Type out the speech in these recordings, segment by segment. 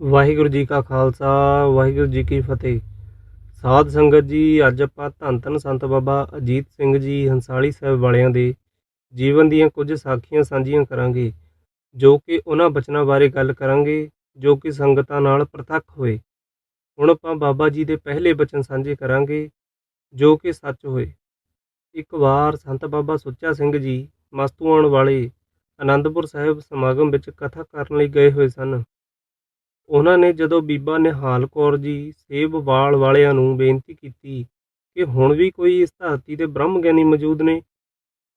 ਵਾਹਿਗੁਰੂ ਜੀ ਕਾ ਖਾਲਸਾ, ਵਾਹਿਗੁਰੂ ਜੀ ਕੀ ਫਤਿਹ। ਸਾਧ ਸੰਗਤ ਜੀ, ਅੱਜ ਆਪਾਂ ਧੰਨ ਧੰਨ ਸੰਤ ਬਾਬਾ ਅਜੀਤ ਸਿੰਘ ਜੀ ਹੰਸਾਲੀ ਸਾਹਿਬ ਵਾਲਿਆਂ ਦੇ ਜੀਵਨ ਦੀਆਂ ਕੁਝ ਸਾਖੀਆਂ ਸਾਂਝੀਆਂ ਕਰਾਂਗੇ, ਜੋ ਕਿ ਉਹਨਾਂ ਬਚਨਾਂ ਬਾਰੇ ਗੱਲ ਕਰਾਂਗੇ, ਜੋ ਕਿ ਸੰਗਤਾਂ ਨਾਲ ਪ੍ਰਤੱਖ ਹੋਏ। ਹੁਣ ਆਪਾਂ ਬਾਬਾ ਜੀ ਦੇ ਪਹਿਲੇ ਬਚਨ ਸਾਂਝੇ ਕਰਾਂਗੇ, ਜੋ ਕਿ ਸੱਚ ਹੋਏ। ਇੱਕ ਵਾਰ ਸੰਤ ਬਾਬਾ ਸੁੱਚਾ ਸਿੰਘ ਜੀ ਮਸਤੂ ਆਉਣ ਵਾਲੇ ਆਨੰਦਪੁਰ ਸਾਹਿਬ ਸਮਾਗਮ ਵਿੱਚ ਕਥਾ ਕਰਨ ਲਈ ਗਏ ਹੋਏ ਸਨ। ਉਹਨਾਂ ਨੇ ਜਦੋਂ ਬੀਬਾ ਨਿਹਾਲ ਕੌਰ ਜੀ ਸੇਬ ਵਾਲਿਆਂ ਨੂੰ ਬੇਨਤੀ ਕੀਤੀ ਕਿ ਹੁਣ ਵੀ ਕੋਈ ਇਸ ਧਰਤੀ ਤੇ ਬ੍ਰਹਮ ਗਿਆਨੀ ਮੌਜੂਦ ਨੇ,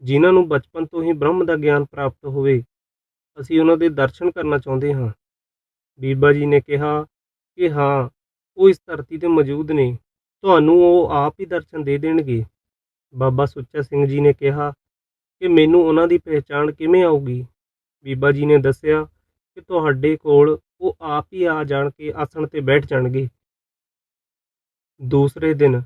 ਜਿਨ੍ਹਾਂ ਨੂੰ ਬਚਪਨ ਤੋਂ ਹੀ ਬ੍ਰਹਮ ਦਾ ਗਿਆਨ ਪ੍ਰਾਪਤ ਹੋਵੇ, ਅਸੀਂ ਉਹਨਾਂ ਦੇ ਦਰਸ਼ਨ ਕਰਨਾ ਚਾਹੁੰਦੇ ਹਾਂ। ਬੀਬਾ ਜੀ ਨੇ ਕਿਹਾ ਕਿ ਹਾਂ, ਉਹ ਇਸ ਧਰਤੀ ਤੇ ਮੌਜੂਦ ਨੇ, ਤੁਹਾਨੂੰ ਉਹ ਆਪ ਹੀ ਦਰਸ਼ਨ ਦੇ ਦੇਣਗੇ। ਬਾਬਾ ਸੁੱਚਾ ਸਿੰਘ ਜੀ ਨੇ ਕਿਹਾ ਕਿ ਮੈਨੂੰ ਉਹਨਾਂ ਦੀ ਪਹਿਚਾਣ ਕਿਵੇਂ ਆਊਗੀ? ਬੀਬਾ ਜੀ ਨੇ ਦੱਸਿਆ ਕਿ ਤੁਹਾਡੇ ਕੋਲ ਉਹ ਆਪ ਹੀ ਆ ਜਾਣ ਕੇ ਆਸਣ ਤੇ ਬੈਠ ਜਾਣਗੇ। ਦੂਸਰੇ ਦਿਨ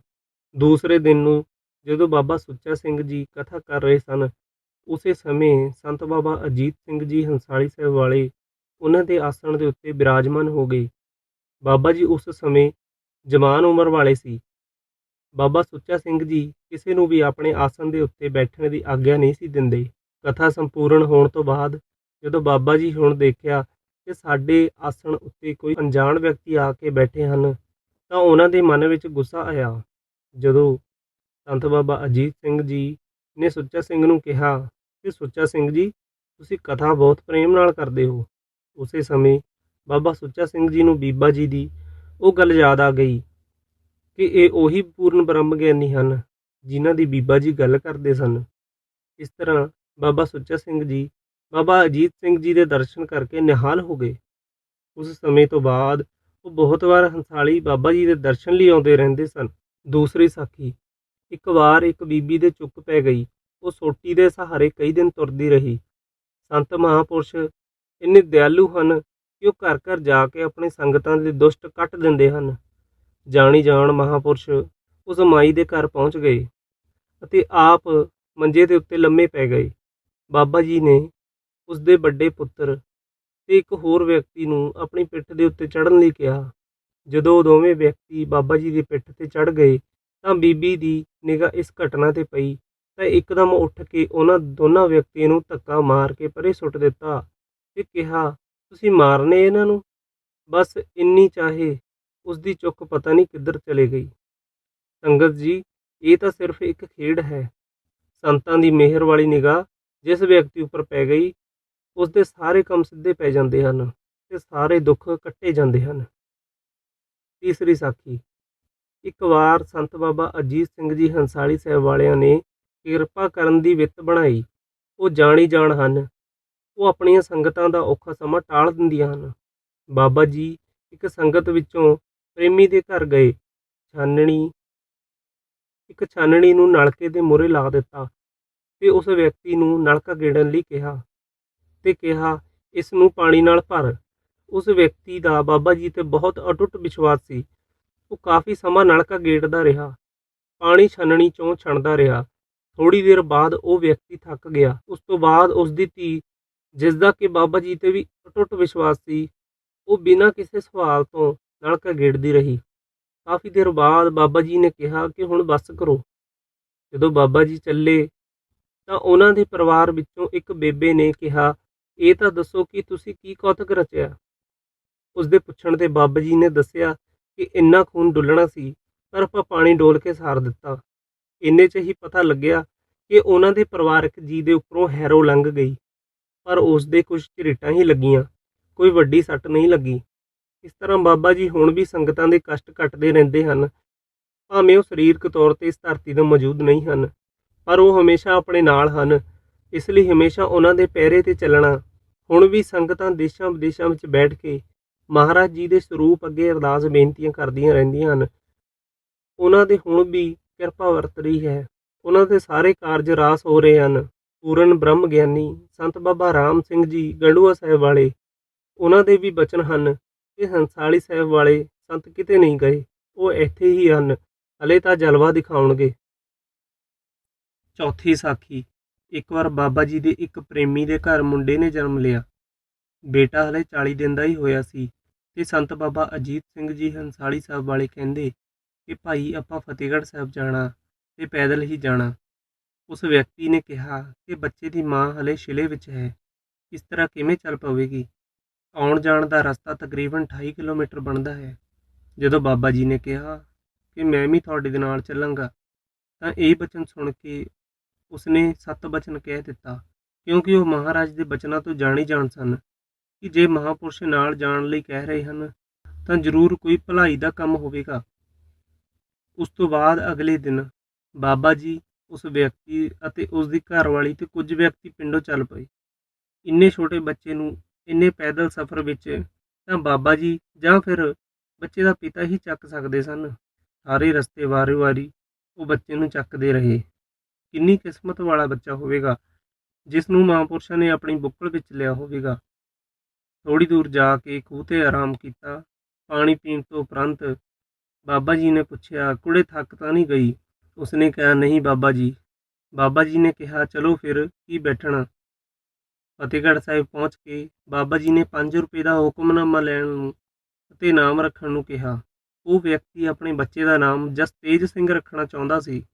ਦੂਸਰੇ ਦਿਨ ਨੂੰ ਜਦੋਂ ਬਾਬਾ ਸੁੱਚਾ ਸਿੰਘ ਜੀ ਕਥਾ ਕਰ ਰਹੇ ਸਨ, ਉਸੇ ਸਮੇਂ ਸੰਤ ਬਾਬਾ ਅਜੀਤ ਸਿੰਘ ਜੀ ਹੰਸਾਲੀ ਸਾਹਿਬ ਵਾਲੇ ਉਹਨਾਂ ਦੇ ਆਸਣ ਦੇ ਉੱਤੇ ਬਿਰਾਜਮਾਨ ਹੋ ਗਏ। ਬਾਬਾ ਜੀ ਉਸ ਸਮੇਂ ਜਵਾਨ ਉਮਰ ਵਾਲੇ ਸੀ। ਬਾਬਾ ਸੁੱਚਾ ਸਿੰਘ ਜੀ ਕਿਸੇ ਨੂੰ ਵੀ ਆਪਣੇ ਆਸਣ ਦੇ ਉੱਤੇ ਬੈਠਣ ਦੀ ਆਗਿਆ ਨਹੀਂ ਸੀ ਦਿੰਦੇ। ਕਥਾ ਸੰਪੂਰਨ ਹੋਣ ਤੋਂ ਬਾਅਦ ਜਦੋਂ ਬਾਬਾ ਜੀ ਹੁਣ ਦੇਖਿਆ ਕਿ ਸਾਡੇ ਆਸਣ ਉੱਤੇ ਕੋਈ ਅਣਜਾਣ ਵਿਅਕਤੀ ਆ ਕੇ ਬੈਠੇ ਹਨ, ਤਾਂ ਉਹਨਾਂ ਦੇ ਮਨ ਵਿੱਚ ਗੁੱਸਾ ਆਇਆ। ਜਦੋਂ ਸੰਤ ਬਾਬਾ ਅਜੀਤ ਸਿੰਘ ਜੀ ਨੇ ਸੁੱਚਾ ਸਿੰਘ ਨੂੰ ਕਿਹਾ ਕਿ, ਸੁੱਚਾ ਸਿੰਘ ਜੀ, ਤੁਸੀਂ ਕਥਾ ਬਹੁਤ ਪ੍ਰੇਮ ਨਾਲ ਕਰਦੇ ਹੋ। ਉਸੇ ਸਮੇਂ ਬਾਬਾ ਸੁੱਚਾ ਸਿੰਘ ਜੀ ਨੂੰ ਬੀਬਾ ਜੀ ਦੀ ਉਹ ਗੱਲ ਯਾਦ ਆ ਗਈ ਕਿ ਇਹ ਉਹੀ ਪੂਰਨ ਬ੍ਰਹਮ ਗਿਆਨੀ ਹਨ, ਜਿਨ੍ਹਾਂ ਦੀ ਬੀਬਾ ਜੀ ਗੱਲ ਕਰਦੇ ਸਨ। ਇਸ ਤਰ੍ਹਾਂ ਬਾਬਾ ਸੁੱਚਾ ਸਿੰਘ ਜੀ ਬਾਬਾ ਅਜੀਤ ਸਿੰਘ ਜੀ ਦੇ ਦਰਸ਼ਨ ਕਰਕੇ ਨਿਹਾਲ ਹੋ ਗਏ। ਉਸ ਸਮੇਂ ਤੋਂ ਬਾਅਦ ਉਹ ਬਹੁਤ ਵਾਰ ਹੰਸਾਲੀ ਬਾਬਾ ਜੀ ਦੇ ਦਰਸ਼ਨ ਲਈ ਆਉਂਦੇ ਰਹਿੰਦੇ ਸਨ। ਦੂਸਰੀ ਸਾਖੀ, ਇੱਕ ਵਾਰ ਇੱਕ ਬੀਬੀ ਦੇ ਚੁੱਕ ਪੈ ਗਈ। ਉਹ ਸੋਟੀ ਦੇ ਸਹਾਰੇ ਕਈ ਦਿਨ ਤੁਰਦੀ ਰਹੀ। ਸੰਤ ਮਹਾਪੁਰਸ਼ ਇੰਨੇ ਦਿਆਲੂ ਹਨ ਕਿ ਉਹ ਘਰ ਘਰ ਜਾ ਕੇ ਆਪਣੇ ਸੰਗਤਾਂ ਦੇ ਦੁਸ਼ਟ ਕੱਟ ਦਿੰਦੇ ਹਨ। ਜਾਣੀ ਜਾਣ ਮਹਾਪੁਰਸ਼ ਉਸ ਮਾਈ ਦੇ ਘਰ ਪਹੁੰਚ ਗਏ ਅਤੇ ਆਪ ਮੰਜੇ ਦੇ ਉੱਤੇ ਲੰਮੇ ਪੈ ਗਏ। ਬਾਬਾ ਜੀ ਨੇ ਉਸ ਦੇ ਵੱਡੇ ਪੁੱਤਰ ਤੇ ਇੱਕ ਹੋਰ ਵਿਅਕਤੀ ਨੂੰ ਆਪਣੀ ਪਿੱਠ ਦੇ ਉੱਤੇ ਚੜ੍ਹਨ ਲਈ ਕਿਹਾ। ਜਦੋਂ ਦੋਵੇਂ ਵਿਅਕਤੀ ਬਾਬਾ ਜੀ ਦੀ ਪਿੱਠ ਤੇ ਚੜ੍ਹ ਗਏ ਤਾਂ ਬੀਬੀ ਦੀ ਨਿਗਾਹ ਇਸ ਘਟਨਾ ਤੇ ਪਈ ਤਾਂ ਇੱਕਦਮ ਉੱਠ ਕੇ ਉਹਨਾਂ ਦੋਨਾਂ ਵਿਅਕਤੀਆਂ ਨੂੰ ਧੱਕਾ ਮਾਰ ਕੇ ਪਰੇ ਸੁੱਟ ਦਿੱਤਾ ਤੇ ਕਿਹਾ, ਤੁਸੀਂ ਮਾਰਨੇ ਇਹਨਾਂ ਨੂੰ? ਬਸ ਇੰਨੀ ਚਾਹੇ ਉਸ ਦੀ ਚੁੱਕ ਪਤਾ ਨਹੀਂ ਕਿੱਧਰ ਚਲੇ ਗਈ। ਸੰਗਤ ਜੀ, ਇਹ ਤਾਂ ਸਿਰਫ ਇੱਕ ਖੇਡ ਹੈ। ਸੰਤਾਂ ਦੀ ਮਿਹਰ ਵਾਲੀ ਨਿਗਾਹ, ਜਿਸ ਵਿਅਕਤੀ ਉੱਪਰ ਪੈ ਗਈ ਉਸ ਦੇ ਸਾਰੇ ਕੰਮ ਸਿੱਧੇ ਪੈ ਜਾਂਦੇ ਹਨ ਤੇ ਸਾਰੇ ਦੁੱਖ ਕੱਟੇ ਜਾਂਦੇ ਹਨ। ਤੀਸਰੀ ਸਾਖੀ। ਇੱਕ ਵਾਰ ਸੰਤ ਬਾਬਾ ਅਜੀਤ ਸਿੰਘ ਜੀ ਹੰਸਾਲੀ ਸਾਹਿਬ ਵਾਲਿਆਂ ਨੇ ਕਿਰਪਾ ਕਰਨ ਦੀ ਵਿੱਤ ਬਣਾਈ। ਉਹ ਜਾਣੀ ਜਾਣ ਹਨ। ਉਹ ਆਪਣੀਆਂ ਸੰਗਤਾਂ ਦਾ ਔਖਾ ਸਮਾਂ ਟਾਲ ਦਿੰਦੀਆਂ ਹਨ। ਬਾਬਾ ਜੀ ਇੱਕ ਸੰਗਤ ਵਿੱਚੋਂ ਪ੍ਰੇਮੀ ਦੇ ਘਰ ਗਏ। ਛਾਨਣੀ, ਇੱਕ ਛਾਨਣੀ ਨੂੰ ਨਲਕੇ ਦੇ ਮੂਹਰੇ ਲਾ ਦਿੱਤਾ ਤੇ ਉਸ ਵਿਅਕਤੀ ਨੂੰ ਨਲਕਾ ਗੇੜਨ ਲਈ ਕਿਹਾ। ਤੇ ਕਿਹਾ ਇਸ ਨੂੰ ਪਾਣੀ ਨਾਲ ਭਰ। ਉਸ ਵਿਅਕਤੀ ਦਾ ਬਾਬਾ ਜੀ ਤੇ ਬਹੁਤ ਅਟੁੱਟ ਵਿਸ਼ਵਾਸ ਸੀ। ਉਹ ਕਾਫੀ ਸਮਾਂ ਨਲਕਾ ਗੇੜਦਾ ਰਿਹਾ। ਪਾਣੀ ਛਾਨਣੀ ਚੋਂ ਛਣਦਾ ਰਿਹਾ। ਥੋੜੀ ਦੇਰ ਬਾਅਦ ਉਹ ਵਿਅਕਤੀ ਥੱਕ ਗਿਆ। ਉਸ ਤੋਂ ਬਾਅਦ ਉਸ ਦੀ ਧੀ, ਜਿਸ ਦਾ ਕਿ ਬਾਬਾ ਜੀ ਤੇ ਵੀ ਅਟੁੱਟ ਵਿਸ਼ਵਾਸ ਸੀ, ਉਹ ਬਿਨਾਂ ਕਿਸੇ ਸਵਾਲ ਤੋਂ ਨਲਕਾ ਗੇੜਦੀ ਰਹੀ। ਕਾਫੀ ਦੇਰ ਬਾਅਦ ਬਾਬਾ ਜੀ ਨੇ ਕਿਹਾ ਕਿ ਹੁਣ ਬੱਸ ਕਰੋ। ਜਦੋਂ ਬਾਬਾ ਜੀ ਚੱਲੇ, ਤਾਂ ਉਹਨਾਂ ਦੇ ਪਰਿਵਾਰ ਵਿੱਚੋਂ ਇੱਕ ਬੇਬੇ ਨੇ ਕਿਹਾ ਇਹ ਤਾਂ ਦੱਸੋ ਕਿ ਤੁਸੀਂ ਕੀ ਕੌਤਕ ਰਚਿਆ? ਉਸ ਦੇ ਪੁੱਛਣ ਤੇ ਬਾਬਾ ਜੀ ਨੇ ਦੱਸਿਆ ਕਿ ਇੰਨਾ ਖੂਨ ਡੁੱਲਣਾ ਸੀ, ਪਰ ਆਪਾਂ ਪਾਣੀ ਡੋਲ ਕੇ ਸਾਰ ਦਿੱਤਾ। ਇੰਨੇ 'ਚ ਹੀ ਪਤਾ ਲੱਗਿਆ ਕਿ ਉਹਨਾਂ ਦੇ ਪਰਿਵਾਰਕ ਜੀ ਦੇ ਉੱਪਰੋਂ ਹੈਰੋ ਲੰਘ ਗਈ, ਪਰ ਉਸ ਦੇ ਕੁਝ ਝਰੀਟਾਂ ਹੀ ਲੱਗੀਆਂ, ਕੋਈ ਵੱਡੀ ਸੱਟ ਨਹੀਂ ਲੱਗੀ। ਇਸ ਤਰ੍ਹਾਂ ਬਾਬਾ ਜੀ ਹੁਣ ਵੀ ਸੰਗਤਾਂ ਦੇ ਕਸ਼ਟ ਕੱਟਦੇ ਰਹਿੰਦੇ ਹਨ। ਭਾਵੇਂ ਉਹ ਸਰੀਰਕ ਤੌਰ ਤੇ ਇਸ ਧਰਤੀ ਤੇ ਮੌਜੂਦ ਨਹੀਂ ਹਨ, ਪਰ ਉਹ ਹਮੇਸ਼ਾ ਆਪਣੇ ਨਾਲ ਹਨ। ਇਸ ਲਈ ਹਮੇਸ਼ਾ ਉਹਨਾਂ ਦੇ ਪਹਿਰੇ ਤੇ ਚੱਲਣਾ। ਹੁਣ ਵੀ ਸੰਗਤਾਂ ਦੇਸ਼ਾਂ ਵਿਦੇਸ਼ਾਂ ਵਿੱਚ ਬੈਠ ਕੇ ਮਹਾਰਾਜ ਜੀ ਦੇ ਸਰੂਪ ਅੱਗੇ ਅਰਦਾਸ ਬੇਨਤੀਆਂ ਕਰਦੀਆਂ ਰਹਿੰਦੀਆਂ ਹਨ। ਉਹਨਾਂ ਦੇ ਹੁਣ ਵੀ ਕਿਰਪਾ ਵਰਤ ਰਹੀ ਹੈ। ਉਹਨਾਂ ਦੇ ਸਾਰੇ ਕਾਰਜ ਰਾਸ ਹੋ ਰਹੇ ਹਨ। ਪੂਰਨ ਬ੍ਰਹਮ ਗਿਆਨੀ ਸੰਤ ਬਾਬਾ ਰਾਮ ਸਿੰਘ ਜੀ ਗੰਡੂਆ ਸਾਹਿਬ ਵਾਲੇ, ਉਹਨਾਂ ਦੇ ਵੀ ਬਚਨ ਹਨ ਕਿ ਹੰਸਾਲੀ ਸਾਹਿਬ ਵਾਲੇ ਸੰਤ ਕਿਤੇ ਨਹੀਂ ਗਏ, ਉਹ ਇੱਥੇ ਹੀ ਹਨ, ਹਲੇ ਤਾਂ ਜਲਵਾ ਦਿਖਾਉਣਗੇ। ਚੌਥੀ ਸਾਖੀ ਇੱਕ ਵਾਰ ਬਾਬਾ ਜੀ ਦੇ ਇੱਕ ਪ੍ਰੇਮੀ ਦੇ ਘਰ ਮੁੰਡੇ ਨੇ ਜਨਮ ਲਿਆ। ਬੇਟਾ ਹਲੇ 40 ਦਿਨ ਦਾ ਹੀ ਹੋਇਆ ਸੀ ਤੇ ਸੰਤ ਬਾਬਾ ਅਜੀਤ ਸਿੰਘ ਜੀ ਹੰਸਾਲੀ ਸਾਹਿਬ ਵਾਲੇ ਕਹਿੰਦੇ ਕਿ ਭਾਈ ਆਪਾਂ ਫਤਿਹਗੜ੍ਹ ਸਾਹਿਬ ਜਾਣਾ ਤੇ ਪੈਦਲ ਹੀ ਜਾਣਾ। ਉਸ ਵਿਅਕਤੀ ਨੇ ਕਿਹਾ ਕਿ ਬੱਚੇ ਦੀ ਮਾਂ ਹਲੇ ਸ਼ਿਲੇ ਵਿੱਚ ਹੈ। ਇਸ ਤਰ੍ਹਾਂ ਕਿਵੇਂ ਚੱਲ ਪਵੇਗੀ? ਆਉਣ ਜਾਣ ਦਾ ਰਸਤਾ ਤਕਰੀਬਨ 28 ਕਿਲੋਮੀਟਰ ਬਣਦਾ ਹੈ। ਜਦੋਂ ਬਾਬਾ ਜੀ ਨੇ ਕਿਹਾ ਕਿ ਮੈਂ ਵੀ ਤੁਹਾਡੇ ਦੇ ਨਾਲ ਚੱਲਾਂਗਾ, ਤਾਂ ਇਹ ਬਚਨ ਸੁਣ ਕੇ ਉਸਨੇ ਸੱਤ ਬਚਨ ਕਹਿ ਦਿੱਤਾ, ਕਿਉਂਕਿ ਉਹ ਮਹਾਰਾਜ ਦੇ ਬਚਨਾਂ ਤੋਂ ਜਾਣੀ ਜਾਣ ਸਨ ਕਿ ਜੇ ਮਹਾਪੁਰਸ਼ ਨਾਲ ਜਾਣ ਲਈ ਕਹਿ ਰਹੇ ਹਨ, ਤਾਂ ਜ਼ਰੂਰ ਕੋਈ ਭਲਾਈ ਦਾ ਕੰਮ ਹੋਵੇਗਾ। ਉਸ ਤੋਂ ਬਾਅਦ ਅਗਲੇ ਦਿਨ ਬਾਬਾ ਜੀ ਉਸ ਵਿਅਕਤੀ ਅਤੇ ਉਸ ਦੀ ਘਰਵਾਲੀ ਤੇ ਕੁਝ ਵਿਅਕਤੀ ਪਿੰਡੋਂ ਚੱਲ ਪਏ। ਇੰਨੇ ਛੋਟੇ ਬੱਚੇ ਨੂੰ ਇੰਨੇ ਪੈਦਲ ਸਫ਼ਰ ਵਿੱਚ ਤਾਂ ਬਾਬਾ ਜੀ ਜਾਂ ਫਿਰ ਬੱਚੇ ਦਾ ਪਿਤਾ ਹੀ ਚੱਕ ਸਕਦੇ ਸਨ। ਸਾਰੇ ਰਸਤੇ ਵਾਰੀ-ਵਾਰੀ ਉਹ ਬੱਚੇ ਨੂੰ ਚੱਕਦੇ ਰਹੇ। ਕਿੰਨੀ ਕਿਸਮਤ ਵਾਲਾ ਬੱਚਾ ਹੋਵੇਗਾ ਜਿਸ ਨੂੰ ਮਹਾਂਪੁਰਸ਼ਾਂ ਨੇ ਆਪਣੀ ਬੁੱਕਲ ਵਿੱਚ ਲਿਆ ਹੋਵੇਗਾ। ਥੋੜੀ ਦੂਰ ਜਾ ਕੇ ਖੂਹ ਤੇ ਆਰਾਮ ਕੀਤਾ। ਪਾਣੀ ਪੀਣ ਤੋਂ ਉਪਰੰਤ ਬਾਬਾ ਜੀ ਨੇ ਪੁੱਛਿਆ, ਕੁੜੇ, ਥੱਕ ਤਾਂ ਨਹੀਂ ਗਈ? ਉਸਨੇ ਕਿਹਾ, ਨਹੀਂ ਬਾਬਾ ਜੀ। ਬਾਬਾ ਜੀ ਨੇ ਕਿਹਾ, ਚਲੋ ਫਿਰ, ਕੀ ਬੈਠਣਾ? ਫਤਿਹਗੜ੍ਹ ਸਾਹਿਬ ਪਹੁੰਚ ਕੇ ਬਾਬਾ ਜੀ ਨੇ 5 ਰੁਪਏ ਦਾ ਹੁਕਮਨਾਮਾ ਲੈਣ ਨੂੰ ਅਤੇ ਨਾਮ ਰੱਖਣ ਨੂੰ ਕਿਹਾ। ਉਹ ਵਿਅਕਤੀ ਆਪਣੇ ਬੱਚੇ ਦਾ ਨਾਮ ਜਸਤੇਜ ਸਿੰਘ ਰੱਖਣਾ ਚਾਹੁੰਦਾ ਸੀ।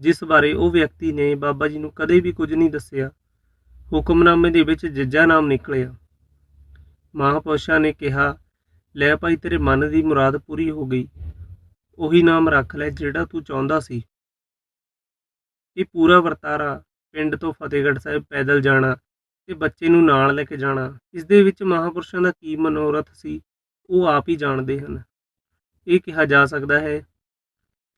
ਜਿਸ ਬਾਰੇ ਉਹ ਵਿਅਕਤੀ ਨੇ ਬਾਬਾ ਜੀ ਨੂੰ ਕਦੇ ਵੀ ਕੁਝ ਨਹੀਂ ਦੱਸਿਆ, ਹੁਕਮਨਾਮੇ ਦੇ ਵਿੱਚ ਜੱਜਾ ਨਾਮ ਨਿਕਲਿਆ। ਮਹਾਪੁਰਸ਼ਾਂ ਨੇ ਕਿਹਾ, ਲੈ ਭਾਈ, ਤੇਰੇ ਮਨ ਦੀ ਮੁਰਾਦ ਪੂਰੀ ਹੋ ਗਈ। ਉਹੀ ਨਾਮ ਰੱਖ ਲੈ ਜਿਹੜਾ ਤੂੰ ਚਾਹੁੰਦਾ ਸੀ। ਇਹ ਪੂਰਾ ਵਰਤਾਰਾ ਪਿੰਡ ਤੋਂ ਫਤਿਹਗੜ੍ਹ ਸਾਹਿਬ ਪੈਦਲ ਜਾਣਾ ਤੇ ਬੱਚੇ ਨੂੰ ਨਾਲ ਲੈ ਕੇ ਜਾਣਾ, ਇਸ ਦੇ ਵਿੱਚ ਮਹਾਪੁਰਸ਼ਾਂ ਦਾ ਕੀ ਮਨੋਰਥ ਸੀ, ਉਹ ਆਪ ਹੀ ਜਾਣਦੇ ਹਨ। ਇਹ ਕਿਹਾ ਜਾ ਸਕਦਾ ਹੈ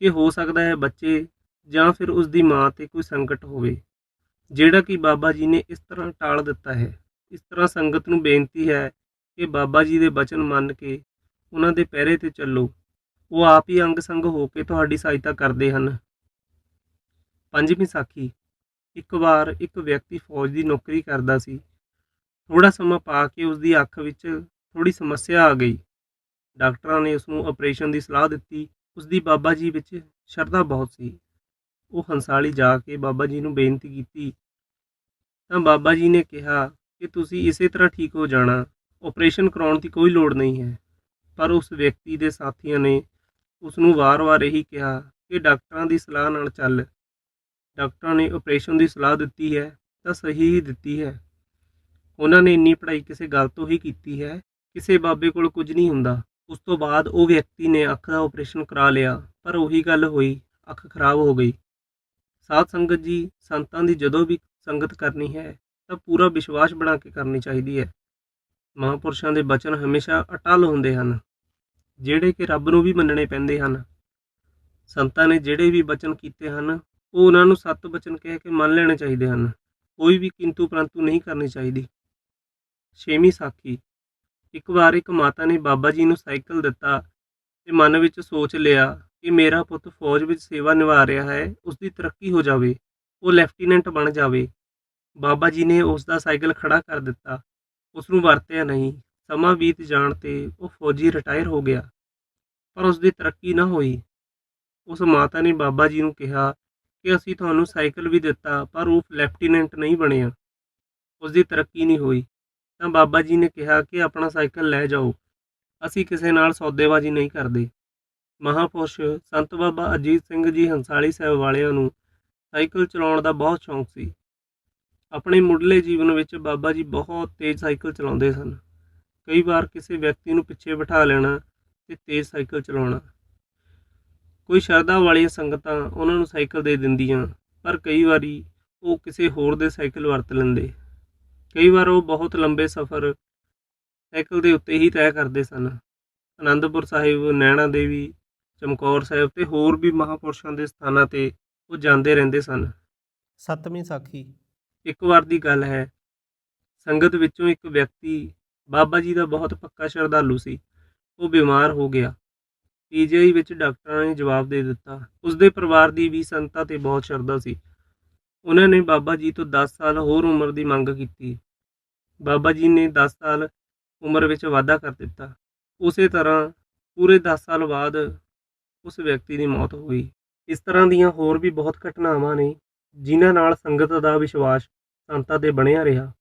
ਕਿ ਹੋ ਸਕਦਾ ਹੈ ਬੱਚੇ ਜਾਂ ਫਿਰ ਉਸ ਦੀ ਮਾਂ ਤੇ ਕੋਈ ਸੰਕਟ ਹੋਵੇ, ਜਿਹੜਾ ਕਿ ਬਾਬਾ ਜੀ ਨੇ ਇਸ ਤਰ੍ਹਾਂ ਟਾਲ ਦਿੱਤਾ ਹੈ। ਇਸ ਤਰ੍ਹਾਂ ਸੰਗਤ ਨੂੰ ਬੇਨਤੀ ਹੈ ਕਿ ਬਾਬਾ ਜੀ ਦੇ ਬਚਨ ਮੰਨ ਕੇ ਉਹਨਾਂ ਦੇ ਪਹਿਰੇ ਤੇ ਚੱਲੋ। ਉਹ ਆਪ ਹੀ ਅੰਗ ਸੰਗ ਹੋ ਕੇ ਤੁਹਾਡੀ ਸਹਾਇਤਾ ਕਰਦੇ ਹਨ। ਪੰਜਵੀਂ ਸਾਖੀ। ਇੱਕ ਵਾਰ ਇੱਕ ਵਿਅਕਤੀ ਫੌਜ ਦੀ ਨੌਕਰੀ ਕਰਦਾ ਸੀ। ਥੋੜਾ ਸਮਾਂ ਪਾ ਕੇ ਉਸ ਦੀ ਅੱਖ ਵਿੱਚ ਥੋੜੀ ਸਮੱਸਿਆ ਆ ਗਈ। ਡਾਕਟਰਾਂ ਨੇ ਉਸ ਨੂੰ ਆਪਰੇਸ਼ਨ ਦੀ ਸਲਾਹ ਦਿੱਤੀ। ਉਸ ਦੀ ਬਾਬਾ ਜੀ ਵਿੱਚ ਸ਼ਰਧਾ ਬਹੁਤ ਸੀ। ਉਹ ਹੰਸਾਲੀ ਜਾ ਕੇ ਬਾਬਾ ਜੀ ਨੂੰ ਬੇਨਤੀ ਕੀਤੀ। ਤਾਂ ਬਾਬਾ ਜੀ ਨੇ ਕਿਹਾ ਕਿ ਤੁਸੀਂ ਇਸੇ ਤਰ੍ਹਾਂ ਠੀਕ ਹੋ ਜਾਣਾ ਆਪਰੇਸ਼ਨ ਕਰਾਉਣ ਦੀ ਕੋਈ ਲੋੜ ਨਹੀਂ ਹੈ। ਪਰ ਉਸ ਵਿਅਕਤੀ ਦੇ ਸਾਥੀਆਂ ਨੇ ਉਸ ਨੂੰ ਵਾਰ-ਵਾਰ ਇਹੀ ਕਿਹਾ ਕਿ ਡਾਕਟਰਾਂ ਦੀ ਸਲਾਹ ਨਾਲ ਚੱਲ। ਡਾਕਟਰਾਂ ਨੇ ਆਪਰੇਸ਼ਨ ਦੀ ਸਲਾਹ ਦਿੱਤੀ ਹੈ, ਤਾਂ ਸਹੀ ਹੀ ਦਿੱਤੀ ਹੈ। ਉਹਨਾਂ ਨੇ ਇੰਨੀ ਪੜ੍ਹਾਈ ਕਿਸੇ ਗੱਲ ਤੋਂ ਹੀ ਕੀਤੀ ਹੈ, ਕਿਸੇ ਬਾਬੇ ਕੋਲ ਕੁਝ ਨਹੀਂ ਹੁੰਦਾ। ਉਸ ਤੋਂ ਬਾਅਦ ਉਹ ਵਿਅਕਤੀ ਨੇ ਅੱਖ ਦਾ ਆਪਰੇਸ਼ਨ ਕਰਾ ਲਿਆ, ਪਰ ਉਹੀ ਗੱਲ ਹੋਈ, ਅੱਖ ਖਰਾਬ ਹੋ ਗਈ। ਸਾਧ ਸੰਗਤ ਜੀ, ਸੰਤਾਂ ਦੀ ਜਦੋਂ ਵੀ ਸੰਗਤ ਕਰਨੀ ਹੈ, ਤਾਂ ਪੂਰਾ ਵਿਸ਼ਵਾਸ ਬਣਾ ਕੇ ਕਰਨੀ ਚਾਹੀਦੀ ਹੈ। ਮਹਾਂਪੁਰਸ਼ਾਂ ਦੇ ਬਚਨ ਹਮੇਸ਼ਾ ਅਟਲ ਹੁੰਦੇ ਹਨ, ਜਿਹੜੇ ਕਿ ਰੱਬ ਨੂੰ ਵੀ ਮੰਨਣੇ ਪੈਂਦੇ ਹਨ। ਸੰਤਾਂ ਨੇ ਜਿਹੜੇ ਵੀ ਬਚਨ ਕੀਤੇ ਹਨ, ਉਹ ਉਹਨਾਂ ਨੂੰ ਸੱਤ ਬਚਨ ਕਹਿ ਕੇ ਮੰਨ ਲੈਣੇ ਚਾਹੀਦੇ ਹਨ। ਕੋਈ ਵੀ ਕਿੰਤੂ ਪਰੰਤੂ ਨਹੀਂ ਕਰਨੀ ਚਾਹੀਦੀ। ਛੇਵੀਂ ਸਾਖੀ, ਇੱਕ ਵਾਰ ਇੱਕ ਮਾਤਾ ਨੇ ਬਾਬਾ ਜੀ ਨੂੰ ਸਾਈਕਲ ਦਿੱਤਾ ਤੇ ਮਨ ਵਿੱਚ ਸੋਚ ਲਿਆ ਕਿ ਮੇਰਾ ਪੁੱਤ ਫੌਜ ਵਿੱਚ ਸੇਵਾ ਨਿਭਾ ਰਿਹਾ ਹੈ ਉਸ ਦੀ ਤਰੱਕੀ ਹੋ ਜਾਵੇ, ਉਹ ਲੈਫਟੀਨੈਂਟ ਬਣ ਜਾਵੇ। ਬਾਬਾ ਜੀ ਨੇ ਉਸ ਦਾ ਸਾਈਕਲ ਖੜਾ ਕਰ ਦਿੱਤਾ। ਉਸ ਨੂੰ ਵਰਤਿਆ ਨਹੀਂ। ਸਮਾਂ ਬੀਤ ਜਾਣ ਤੇ ਉਹ ਫੌਜੀ ਰਿਟਾਇਰ ਹੋ ਗਿਆ। ਪਰ ਉਸ ਦੀ ਤਰੱਕੀ ਨਾ ਹੋਈ। ਉਸ ਮਾਤਾ ਨੇ ਬਾਬਾ ਜੀ ਨੂੰ ਕਿਹਾ ਕਿ ਅਸੀਂ ਤੁਹਾਨੂੰ ਸਾਈਕਲ ਵੀ ਦਿੱਤਾ, ਪਰ ਉਹ ਲੈਫਟੀਨੈਂਟ ਨਹੀਂ ਬਣਿਆ। ਉਸ ਦੀ ਤਰੱਕੀ ਨਹੀਂ ਹੋਈ। ਤਾਂ ਬਾਬਾ ਜੀ ਨੇ ਕਿਹਾ ਕਿ ਆਪਣਾ ਸਾਈਕਲ ਲੈ ਜਾਓ। ਅਸੀਂ ਕਿਸੇ ਨਾਲ ਸੌਦੇਬਾਜ਼ੀ ਨਹੀਂ ਕਰਦੇ। ਮਹਾਂਪੁਰਸ਼ ਸੰਤ ਬਾਬਾ ਅਜੀਤ ਸਿੰਘ ਜੀ ਹੰਸਾਲੀ ਸਾਹਿਬ ਵਾਲਿਆਂ ਨੂੰ ਸਾਈਕਲ ਚਲਾਉਣ ਦਾ ਬਹੁਤ ਸ਼ੌਂਕ ਸੀ। ਆਪਣੇ ਮੁੱਢਲੇ ਜੀਵਨ ਵਿੱਚ ਬਾਬਾ ਜੀ ਬਹੁਤ ਤੇਜ਼ ਸਾਈਕਲ ਚਲਾਉਂਦੇ ਸਨ। ਕਈ ਵਾਰ ਕਿਸੇ ਵਿਅਕਤੀ ਨੂੰ ਪਿੱਛੇ ਬਿਠਾ ਲੈਣਾ ਤੇ ਤੇਜ਼ ਸਾਈਕਲ ਚਲਾਉਣਾ। ਕੋਈ ਸ਼ਰਧਾ ਵਾਲੀਆਂ ਸੰਗਤਾਂ ਉਹਨਾਂ ਨੂੰ ਸਾਈਕਲ ਦੇ ਦਿੰਦੀਆਂ, ਪਰ ਕਈ ਵਾਰੀ ਉਹ ਕਿਸੇ ਹੋਰ ਦੇ ਸਾਈਕਲ ਵਰਤ ਲੈਂਦੇ। ਕਈ ਵਾਰ ਉਹ ਬਹੁਤ ਲੰਬੇ ਸਫ਼ਰ ਸਾਈਕਲ ਦੇ ਉੱਤੇ ਹੀ ਤੈਅ ਕਰਦੇ ਸਨ। ਅਨੰਦਪੁਰ ਸਾਹਿਬ, ਨੈਣਾ ਦੇਵੀ ਚਮਕੌਰ ਸਾਹਿਬ ਤੇ ਹੋਰ ਵੀ ਮਹਾਪੁਰਸ਼ਾਂ ਦੇ ਸਥਾਨਾਂ ਤੇ ਉਹ ਜਾਂਦੇ ਰਹਿੰਦੇ ਸਨ। ਸੱਤਵੀਂ ਸਾਖੀ। ਇੱਕ ਵਾਰ ਦੀ ਗੱਲ ਹੈ ਸੰਗਤ ਵਿੱਚੋਂ ਇੱਕ ਵਿਅਕਤੀ ਬਾਬਾ ਜੀ ਦਾ ਬਹੁਤ ਪੱਕਾ ਸ਼ਰਧਾਲੂ ਸੀ। ਉਹ ਬਿਮਾਰ ਹੋ ਗਿਆ। ਪੀਜੀਆਈ ਵਿੱਚ ਡਾਕਟਰਾਂ ਨੇ ਜਵਾਬ ਦੇ ਦਿੱਤਾ। ਉਸ ਦੇ ਪਰਿਵਾਰ ਦੀ ਵੀ ਸੰਤਾ ਤੇ ਬਹੁਤ ਸ਼ਰਧਾ ਸੀ। ਉਹਨਾਂ ਨੇ ਬਾਬਾ ਜੀ ਤੋਂ 10 ਸਾਲ ਹੋਰ ਉਮਰ ਦੀ ਮੰਗ ਕੀਤੀ। ਬਾਬਾ ਜੀ ਨੇ 10 ਸਾਲ ਉਮਰ ਵਿੱਚ ਵਾਧਾ ਕਰ ਦਿੱਤਾ। ਉਸੇ ਤਰ੍ਹਾਂ ਪੂਰੇ 10 ਸਾਲ ਬਾਅਦ ਉਸ ਵਿਅਕਤੀ ਦੀ ਮੌਤ ਹੋ ਗਈ ਇਸ ਤਰ੍ਹਾਂ ਦੀਆਂ ਹੋਰ ਵੀ ਬਹੁਤ ਘਟਨਾਵਾਂ ਨੇ, ਜਿਨ੍ਹਾਂ ਨਾਲ ਸੰਗਤ ਦਾ ਵਿਸ਼ਵਾਸ ਸੰਤਾਂ ਤੇ ਬਣਿਆ ਰਿਹਾ।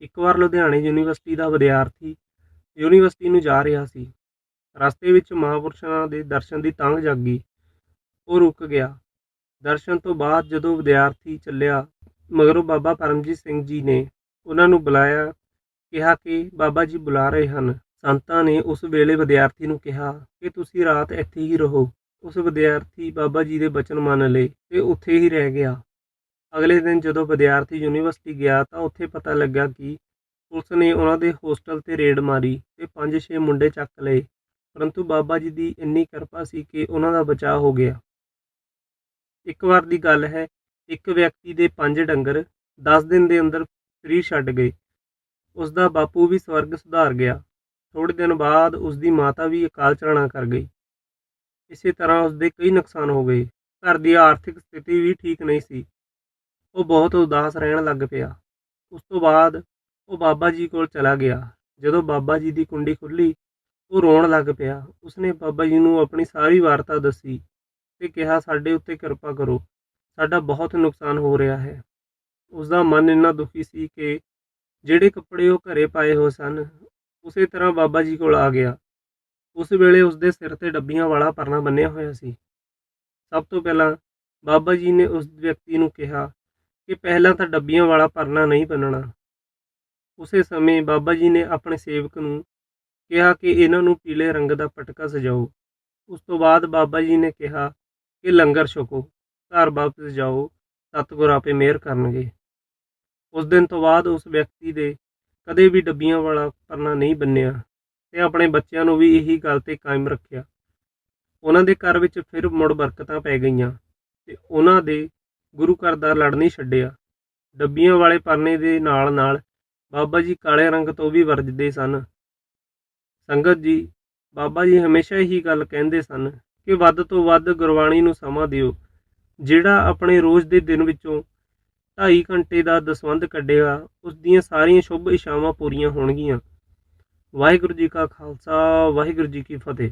ਇੱਕ ਵਾਰ ਲੁਧਿਆਣੇ ਯੂਨੀਵਰਸਿਟੀ ਦਾ ਵਿਦਿਆਰਥੀ ਯੂਨੀਵਰਸਿਟੀ ਨੂੰ ਜਾ ਰਿਹਾ ਸੀ। ਰਸਤੇ ਵਿੱਚ ਮਹਾਂਪੁਰਸ਼ਾਂ ਦੇ ਦਰਸ਼ਨ ਦੀ ਤਾਂਘ ਜਾਗੀ। ਉਹ ਰੁਕ ਗਿਆ। ਦਰਸ਼ਨ ਤੋਂ ਬਾਅਦ ਜਦੋਂ ਵਿਦਿਆਰਥੀ ਚੱਲਿਆ, ਮਗਰੋਂ ਬਾਬਾ ਪਰਮਜੀਤ ਸਿੰਘ ਜੀ ਨੇ ਉਹਨਾਂ ਨੂੰ ਬੁਲਾਇਆ, ਕਿਹਾ ਕਿ ਬਾਬਾ ਜੀ ਬੁਲਾ ਰਹੇ ਹਨ। ਸੰਤਾਂ ਨੇ ਉਸ ਵੇਲੇ ਵਿਦਿਆਰਥੀ ਨੂੰ ਕਿਹਾ ਕਿ ਤੁਸੀਂ ਰਾਤ ਇੱਥੇ ਹੀ ਰਹੋ। ਉਸ ਵਿਦਿਆਰਥੀ ਬਾਬਾ ਜੀ ਦੇ ਬਚਨ ਮੰਨ ਲਏ ਤੇ ਉੱਥੇ ਹੀ ਰਹਿ ਗਿਆ। ਅਗਲੇ ਦਿਨ ਜਦੋਂ ਵਿਦਿਆਰਥੀ ਯੂਨੀਵਰਸਿਟੀ ਗਿਆ ਤਾਂ ਉੱਥੇ ਪਤਾ ਲੱਗਾ ਕਿ ਪੁਲਿਸ ਨੇ ਉਹਨਾਂ ਦੇ ਹੋਸਟਲ ਤੇ ਰੇਡ ਮਾਰੀ ਤੇ 5-6 ਮੁੰਡੇ ਚੱਕ ਲਏ। ਪਰੰਤੂ ਬਾਬਾ ਜੀ ਦੀ ਇੰਨੀ ਕਿਰਪਾ ਸੀ ਕਿ ਉਹਨਾਂ ਦਾ ਬਚਾਅ ਹੋ ਗਿਆ। ਇੱਕ ਵਾਰ ਦੀ ਗੱਲ ਹੈ, ਇੱਕ ਵਿਅਕਤੀ ਦੇ ਪੰਜ ਡੰਗਰ 10 ਦਿਨ ਦੇ ਅੰਦਰ ਫ੍ਰੀ ਛੱਡ ਗਏ। ਉਸ ਦਾ ਬਾਪੂ ਵੀ ਸਵਰਗ ਸੁਧਾਰ ਗਿਆ। ਥੋੜੇ ਦਿਨ ਬਾਅਦ ਉਸ ਦੀ ਮਾਤਾ ਵੀ ਅਕਾਲ ਚਲਾਣਾ ਕਰ ਗਈ। ਇਸੇ ਤਰ੍ਹਾਂ ਉਸ ਦੇ ਕਈ ਨੁਕਸਾਨ ਹੋ ਗਏ। ਘਰ ਦੀ ਆਰਥਿਕ ਸਥਿਤੀ ਵੀ ਠੀਕ ਨਹੀਂ ਸੀ। ਉਹ ਬਹੁਤ ਉਦਾਸ ਰਹਿਣ ਲੱਗ ਪਿਆ। ਉਸ ਤੋਂ ਬਾਅਦ ਉਹ ਬਾਬਾ ਜੀ ਕੋਲ ਚਲਾ ਗਿਆ। ਜਦੋਂ ਬਾਬਾ ਜੀ ਦੀ ਕੁੰਡੀ ਖੁੱਲੀ ਉਹ ਰੋਣ ਲੱਗ ਪਿਆ। ਉਸਨੇ ਬਾਬਾ ਜੀ ਨੂੰ ਆਪਣੀ ਸਾਰੀ ਵਾਰਤਾ ਦੱਸੀ ਤੇ ਕਿਹਾ, ਸਾਡੇ ਉੱਤੇ ਕਿਰਪਾ ਕਰੋ। ਸਾਡਾ ਬਹੁਤ ਨੁਕਸਾਨ ਹੋ ਰਿਹਾ ਹੈ। ਉਸ ਦਾ ਮਨ ਇੰਨਾ ਦੁਖੀ ਸੀ ਕਿ ਜਿਹੜੇ ਕੱਪੜੇ ਉਹ ਘਰੇ ਪਾਏ ਹੋ ਸਨ ਉਸੇ ਤਰ੍ਹਾਂ ਬਾਬਾ ਜੀ ਕੋਲ ਆ ਗਿਆ। ਉਸ ਵੇਲੇ ਉਸ ਦੇ ਸਿਰ ਤੇ ਡੱਬੀਆਂ ਵਾਲਾ ਪਰਨਾ ਬੰਨਿਆ ਹੋਇਆ ਸੀ। ਸਭ ਤੋਂ ਪਹਿਲਾਂ ਬਾਬਾ ਜੀ ਨੇ ਉਸ ਵਿਅਕਤੀ ਨੂੰ ਕਿਹਾ ਕਿ ਪਹਿਲਾਂ ਤਾਂ ਡੱਬੀਆਂ ਵਾਲਾ ਪਰਨਾ ਨਹੀਂ ਬੰਨਣਾ। ਉਸੇ ਸਮੇਂ ਬਾਬਾ ਜੀ ਨੇ ਆਪਣੇ ਸੇਵਕ ਨੂੰ ਕਿਹਾ ਕਿ ਇਹਨਾਂ ਨੂੰ ਪੀਲੇ ਰੰਗ ਦਾ ਪਟਕਾ ਸਜਾਓ। ਉਸ ਤੋਂ ਬਾਅਦ ਬਾਬਾ ਜੀ ਨੇ ਕਿਹਾ ਕਿ ਲੰਗਰ ਛਕੋ, ਘਰ ਵਾਪਸ ਜਾਓ, ਸਤਿਗੁਰ ਆਪੇ ਮਿਹਰ ਕਰਨਗੇ। ਉਸ ਦਿਨ ਤੋਂ ਬਾਅਦ ਉਸ ਵਿਅਕਤੀ ਦੇ ਕਦੇ ਵੀ ਡੱਬੀਆਂ ਵਾਲਾ ਪਰਨਾ ਨਹੀਂ ਬੰਨਿਆ ਤੇ ਆਪਣੇ ਬੱਚਿਆਂ ਨੂੰ ਵੀ ਇਹੀ ਗੱਲ ਤੇ ਕਾਇਮ ਰੱਖਿਆ। ਉਹਨਾਂ ਦੇ ਘਰ ਵਿੱਚ ਫਿਰ ਮੁੜ ਬਰਕਤਾਂ ਪੈ ਗਈਆਂ ਤੇ ਉਹਨਾਂ ਦੇ ਗੁਰੂ ਘਰ ਦਾ ਲੜ ਨਹੀਂ ਛੱਡਿਆ। ਡੱਬੀਆਂ ਵਾਲੇ ਪਰਨੇ ਦੇ ਨਾਲ ਨਾਲ ਬਾਬਾ ਜੀ ਕਾਲੇ ਰੰਗ ਤੋਂ ਵੀ ਵਰਜਦੇ ਸਨ। ਸੰਗਤ ਜੀ, ਬਾਬਾ ਜੀ ਹਮੇਸ਼ਾ ਇਹੀ ਗੱਲ ਕਹਿੰਦੇ ਸਨ ਕਿ ਵੱਧ ਤੋਂ ਵੱਧ ਗੁਰਬਾਣੀ ਨੂੰ ਸਮਾਂ ਦਿਓ, ਜਿਹੜਾ ਆਪਣੇ ਰੋਜ਼ ਦੇ ਦਿਨ ਵਿੱਚੋਂ ਢਾਈ ਘੰਟੇ ਦਾ ਦਸਵੰਧ ਕੱਢੇਗਾ ਉਸ ਦੀਆਂ ਸਾਰੀਆਂ ਸ਼ੁਭ ਇਛਾਵਾਂ ਪੂਰੀਆਂ ਹੋਣਗੀਆਂ। ਵਾਹਿਗੁਰੂ ਜੀ ਕਾ ਖਾਲਸਾ, ਵਾਹਿਗੁਰੂ ਜੀ ਕੀ ਫਤਿਹ।